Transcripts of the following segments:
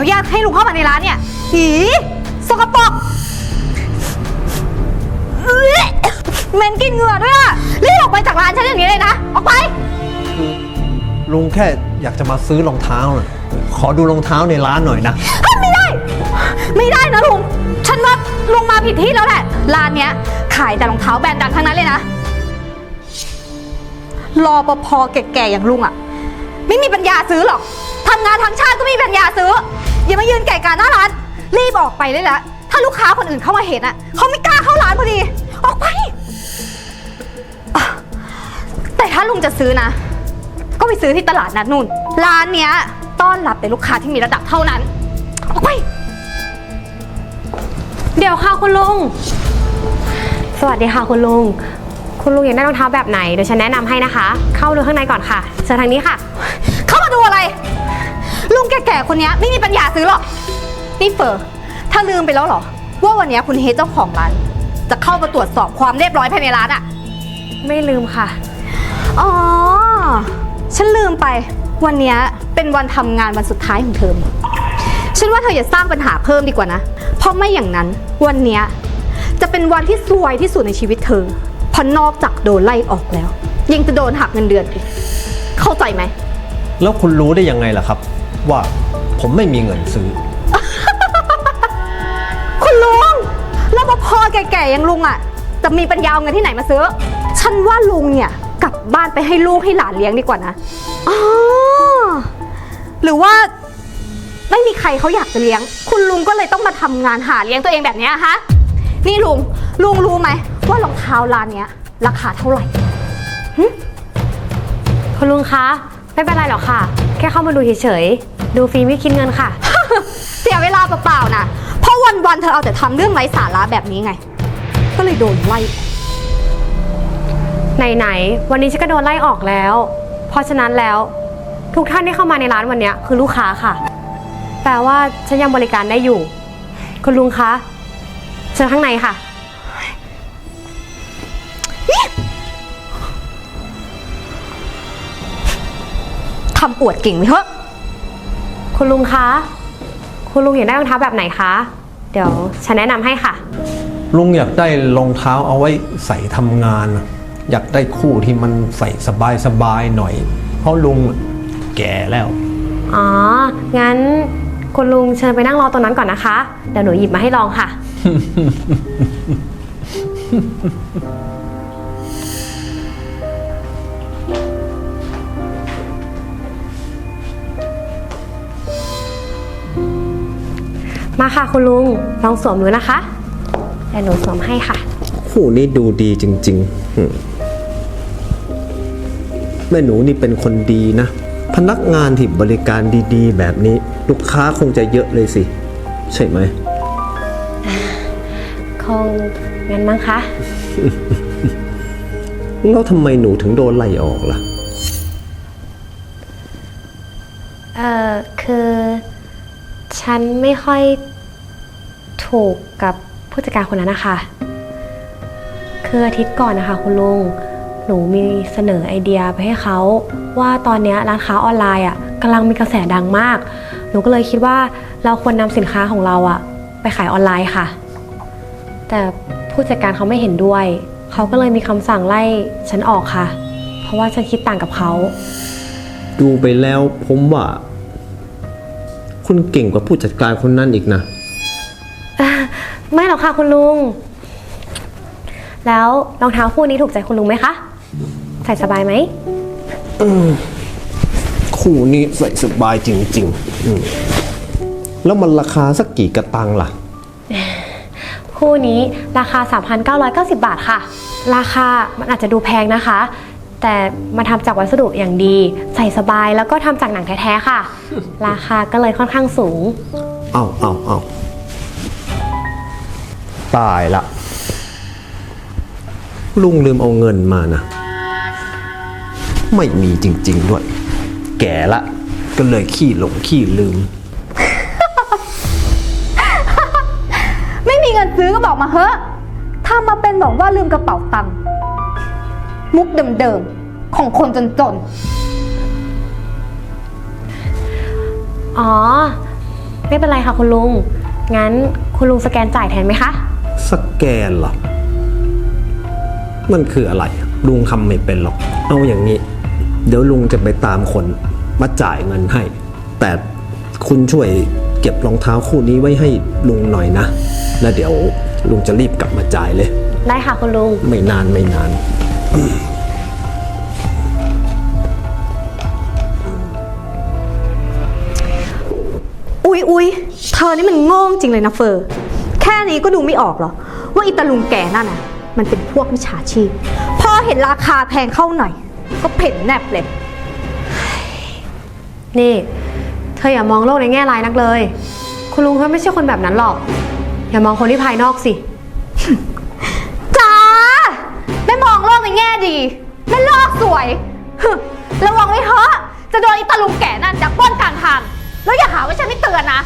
นุญาตให้ลุงเข้ามาในร้านเนี่ยหีสกปรกเอ้ยเหม็นกลินเหงื่อด้วยอะรีบออกไปจากร้านฉันอย่างนี้เลยนะ ออกไปคือลุงแค่อยากจะมาซื้อรองเท้าน่ะขอดูรองเท้าในร้านหน่อยนะ ไม่ได้ ไม่ได้นะลุง ฉันว่าลุงมาผิดที่แล้วแหละ ร้านเนี้ย ขายแต่รองเท้าแบรนด์ดังทั้งนั้นเลยนะ รอปภแก่ๆอย่างลุงอะไม่มีปัญญาซื้อหรอก ทำงานทั้งชาติก็ไม่มีปัญญาซื้อ อย่ามายืนไก่กาหน้าร้าน รีบออกไปเลยละ ถ้าลูกค้าคนอื่นเข้ามาเห็นอะเขาไม่กล้าเข้าร้านพอดี ออกไปอะแต่ถ้าลุงจะซื้อนะ ก็ไปซื้อที่ตลาดนัดนู่น ร้านเนี้ย ต้อนรับแต่ลูกค้าที่มีระดับเท่านั้น ออกไป เดี๋ยวค่ะคุณลุง สวัสดีค่ะคุณลุง คุณลุงอยากได้รองเท้าแบบไหน เดี๋ยวฉันแนะนำให้นะคะ เข้าดูข้างในก่อนค่ะเชิญทางนี้ค่ะ เข้ามาดูอะไร ลุงแก่ๆคนเนี้ยไม่มีปัญญาซื้อหรอก นี่เฟอร์ถ้าลืมไปแล้วเหรอ ว่าวันเนี้ยคุณเฮดเจ้าของร้าน จะเข้ามาตรวจสอบความเรียบร้อยภายในร้านอะไม่ลืมค่ะ อ๋อ ฉันลืมไป วันเนี้ยเป็นวันทำงานวันสุดท้ายของเธอนี่ฉันว่าเธออย่าสร้างปัญหาเพิ่มดีกว่านะ เพราะไม่อย่างนั้น วันเนี้ยจะเป็นวันที่ซวยที่สุดในชีวิตเธอเพราะนอกจากโดนไล่ออกแล้ว ยังจะโดนหักเงินเดือนอีก เข้าใจไหม แล้วคุณรู้ได้ยังไงล่ะครับ ว่าผมไม่มีเงินซื้อ คุณลุงรปภแก่ๆอย่างลุงอะ จะมีปัญญาเอาเงินที่ไหนมาซื้อ ฉันว่าลุงเนี่ยกลับบ้านไปให้ลูกให้หลานเลี้ยงดีกว่านะอ๋อหรือว่าไม่มีใครเขาอยากจะเลี้ยง คุณลุงก็เลยต้องมาทำงานหาเลี้ยงตัวเองแบบเนี้ยฮะ นี่ลุง ลุงรู้ไหมว่ารองเท้าร้านเนี้ย ราคาเท่าไหร่ คุณลุงคะ ไม่เป็นไรหรอกค่ะ แค่เข้ามาดูเฉยๆ ดูฟรีไม่คิดเงินค่ะ เสียเวลาเปล่าๆนะ เพราะวันๆเธอเอาแต่ทำเรื่องไร้สาระแบบนี้ไง ก็เลยโดนไล่ ไหนๆ วันนี้ฉันก็โดนไล่ออกแล้ว เพราะฉะนั้นแล้ว ทุกท่านที่เข้ามาในร้านวันเนี้ยคือลูกค้าค่ะ แปลว่าฉันยังบริการได้อยู่ คุณลุงคะเชิญข้างในค่ะ ทำอวดเก่งไปเถอะคุณลุงคะ คุณลุงอยากได้รองเท้าแบบไหนคะ เดี๋ยวฉันแนะนำให้ค่ะ ลุงอยากได้รองเท้าเอาไว้ใส่ทำงานน่ะอยากได้คู่ที่มันใส่สบายๆหน่อย เพราะลุงแก่แล้ว อ๋อ งั้นคุณลุงเชิญไปนั่งรอตรงนั้นก่อนนะคะ เดี๋ยวหนูหยิบมาให้ลองค่ะ มาค่ะคุณลุง ลองสวมดูนะคะเดี๋ยวหนูสวมให้ค่ะ คู่นี้ดูดีจริงๆอืมแม่หนูนี่เป็นคนดีนะ พนักงานที่บริการดีๆ แบบนี้ ลูกค้าคงจะเยอะเลยสิ ใช่ไหม คงงั้นมั้งคะ แล้วทำไมหนูถึงโดนไล่ออกล่ะ เอ่อ คือ ฉันไม่ค่อย ถูกกับผู้จัดการคนนั้นนะคะคืออาทิตย์ก่อนนะคะ คุณลุงหนูมีเสนอไอเดียไปให้เขา ว่าตอนนี้ร้านค้าออนไลน์อะกำลังมีกระแสดังมาก หนูก็เลยคิดว่าเราควรนำสินค้าของเราอะ ไปขายออนไลน์ค่ะ แต่ผู้จัดการเขาไม่เห็นด้วย เขาก็เลยมีคำสั่งไล่ฉันออกค่ะ เพราะว่าฉันคิดต่างกับเขา ดูไปแล้วผมว่า คุณเก่งกว่าผู้จัดการคนนั้นอีกนะ ไม่หรอกค่ะคุณลุง แล้วรองเท้าคู่นี้ถูกใจคุณลุงไหมคะ ใส่สบายไหม คู่นี้ใส่สบายจริงๆอืมแล้วมันราคาสักกี่กระตังล่ะ คู่นี้ราคา 3,990 บาทค่ะ ราคามันอาจจะดูแพงนะคะ แต่มาทำจากวัสดุอย่างดี ใส่สบายแล้วก็ทำจากหนังแท้ๆค่ะ ราคาก็เลยค่อนข้างสูง เอาเอาเอา ตายละ ลุงลืมเอาเงินมานะ ไม่มีจริง ๆ ด้วย แก่ละ ก็เลยขี้หลงขี้ลืม ไม่มีเงินซื้อก็บอกมาเฮ้อะถ้ามาเป็นบอกว่าลืมกระเป๋าตังค์มุกเดิมๆ ของคนจนอ๋อ ไม่เป็นไรค่ะคุณลุง งั้นคุณลุงสแกนจ่ายแทนไหมคะ สแกนเหรอ มันคืออะไร ลุงทำไม่เป็นหรอก เอาอย่างนี้ เดี๋ยวลุงจะไปตามคนมาจ่ายเงินให้ แต่คุณช่วยเก็บรองเท้าคู่นี้ไว้ให้ลุงหน่อยนะ แล้วเดี๋ยวลุงจะรีบกลับมาจ่ายเลย ได้ค่ะคุณลุง ไม่นานไม่นาน อุ๊ยอุ๊ยเธอนี่มันโง่จริงเลยนะเฟอร์ แค่นี้ก็ดูไม่ออกเหรอ ว่าอีตาลุงแก่นั่นน่ะ มันเป็นพวกมิจฉาชีพ พอเห็นราคาแพงเข้าหน่อย ก็เพ่นแนบเลย นี่ เธออย่ามองโลกในแง่ร้ายนักเลย คุณลุงเขาไม่ใช่คนแบบนั้นหรอก อย่ามองคนที่ภายนอกสิ จ้าไม่มองโลกในแง่ดีไม่โลกสวยฮึระวังไว้เถอะจะโดนอีตาลุงแก่นั่นจับป้นกลางทางแล้วอย่าหาว่าฉันไม่เตือนนะ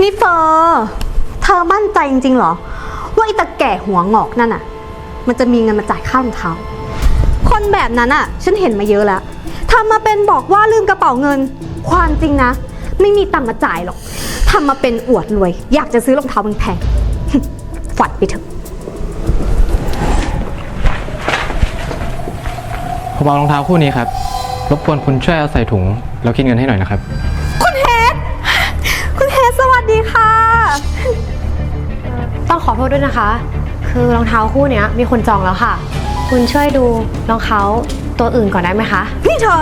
นี่เฟอร์เธอมั่นใจจริงๆเหรอ ว่าไอีตาแก่หัวงอกนั่นน่ะ มันจะมีเงินมาจ่ายค่ารองเท้าคนแบบนั้นอะ ฉันเห็นมาเยอะแล้วทำมาเป็นบอกว่าลืมกระเป๋าเงิน ความจริงนะ ไม่มีตังค์มาจ่ายหรอกทำมาเป็นอวดรวย อยากจะซื้อรองเท้าแพงๆฝันไปเถอะผมเอารองเท้าคู่นี้ครับ รบกวนคุณช่วยเอาใส่ถุง แล้วคิดเงินให้หน่อยนะครับ ขอโทษด้วยนะคะ คือรองเท้าคู่เนี้ยมีคนจองแล้วค่ะ คุณช่วยดูรองเท้าตัวอื่นก่อนได้ไหมคะ นี่เธอ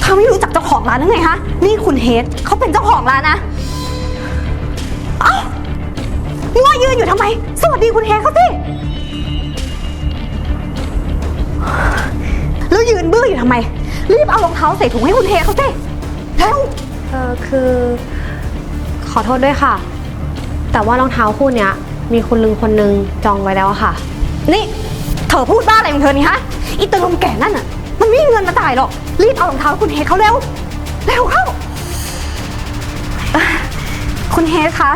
เธอไม่รู้จักเจ้าของร้านนั่ไงฮะ นี่คุณเฮดเขาเป็นเจ้าของร้านนะ เอ้านี่ว่ายืนอยู่ทำไม สวัสดีคุณเฮดเขาสิ แล้วยืนบื้ออยู่ทำไม รีบเอารองเท้าใส่ถุงให้คุณเฮดเขาสิเร็ว เออคือ ขอโทษด้วยค่ะ แต่ว่ารองเท้าคู่เนี้ย มีคุณลุงคนนึงจองไว้แล้วอะค่ะ นี่เธอพูดบ้าอะไรของเธอนี่ฮะอีตาลุงแก่นั่นน่ะมันไม่มีเงินมาจ่ายหรอก รีบเอารองเท้าคุณเฮดเขาเร็ว เร็วเข้า คุณเฮดคะ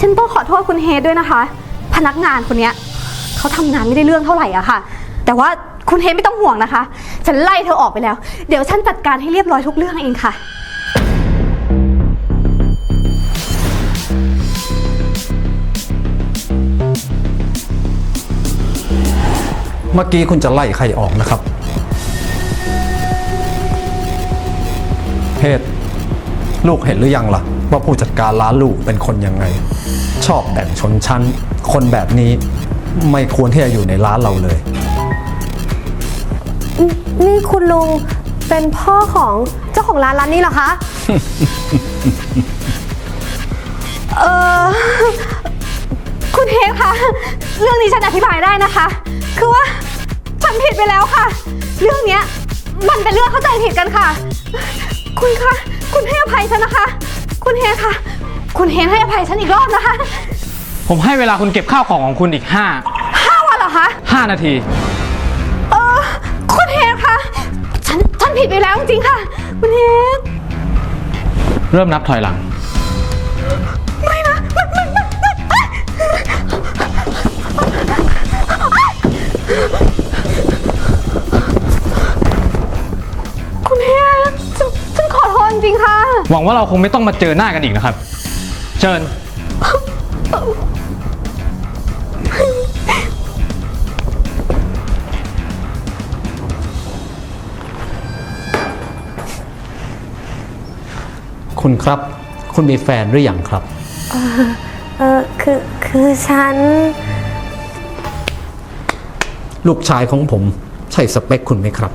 ฉันต้องขอโทษคุณเฮดด้วยนะคะ พนักงานคนเนี้ยเขาทำงานไม่ได้เรื่องเท่าไหร่อะค่ะ แต่ว่าคุณเฮดไม่ต้องห่วงนะคะ ฉันไล่เธอออกไปแล้ว เดี๋ยวฉันจัดการให้เรียบร้อยทุกเรื่องเองค่ะ เมื่อกี้คุณจะไล่ใครออกนะครับ เฮดลูกเห็นหรือยังล่ะ ว่าผู้จัดการร้านลูกเป็นคนยังไง ชอบแบ่งชนชั้น คนแบบนี้ไม่ควรที่จะอยู่ในร้านเราเลย นี่คุณลุงเป็นพ่อของเจ้าของร้านร้านนี้เหรอคะ เออคุณเฮดคะ เรื่องนี้ฉันอธิบายได้นะคะ คือว่าฉันผิดไปแล้วค่ะ เรื่องเนี้ยมันเป็นเรื่องเข้าใจผิดกันค่ะ คุณคะ คุณให้อภัยฉันนะคะ คุณเฮดคะคุณเฮดให้อภัยฉันอีกรอบนะคะผมให้เวลาคุณเก็บข้าวของของคุณอีกห้าวันเหรอคะ5 5นาที เออ คุณเฮดคะฉัน ฉันผิดไปแล้วจริงๆค่ะ คุณเฮดเริ่มนับถอยหลัง คุณเฮดฉันฉันขอโทษจริงๆค่ะ หวังว่าเราคงไม่ต้องมาเจอหน้ากันอีกนะครับ เชิญ คุณครับ คุณมีแฟนหรือยังครับ เออคือ คือฉัน ลูกชายของผมใช่สเปคคุณไหมครับ